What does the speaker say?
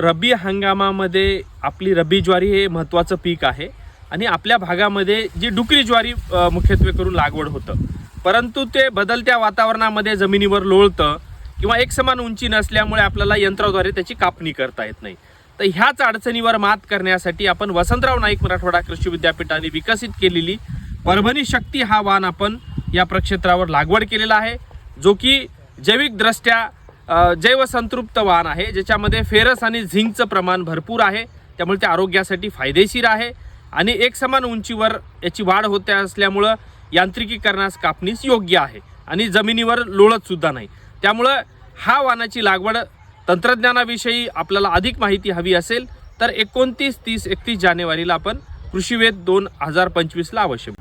रब्बी हंगामामध्ये आपली रब्बी ज्वारी हे महत्त्वाचं पीक आहे. आणि आपल्या भागामध्ये जी डुकरी ज्वारी मुख्यत्वे करून लागवड होतं. परंतु ते बदलत्या वातावरणामध्ये जमिनीवर लोळतं किंवा एकसमान उंची नसल्यामुळे आपल्याला यंत्राद्वारे त्याची कापणी करता येत नाही. तर ह्याच अडचणीवर मात करण्यासाठी आपण वसंतराव नाईक मराठवाडा कृषी विद्यापीठाने विकसित केलेली परभणी शक्ती हा वाण आपण या प्रक्षेत्रावर लागवड केलेला आहे जो की जैविकदृष्ट्या जैवसंतृप्त वाण आहे ज्याच्यामध्ये फेरस आणि झिंकचं प्रमाण भरपूर आहे. त्यामुळे ते आरोग्यासाठी फायदेशीर आहे. आणि एकसमान उंचीवर याची वाढ होते असल्यामुळं यांत्रिकीकरणास कापणीस योग्य आहे. आणि जमिनीवर लोळतसुद्धा नाही. त्यामुळं हा वानाची लागवड तंत्रज्ञानाविषयी आपल्याला अधिक माहिती हवी असेल तर एकोणतीस तीस एकतीस जानेवारीला आपण कृषीवेद दोन हजार पंचवीसला अवश्य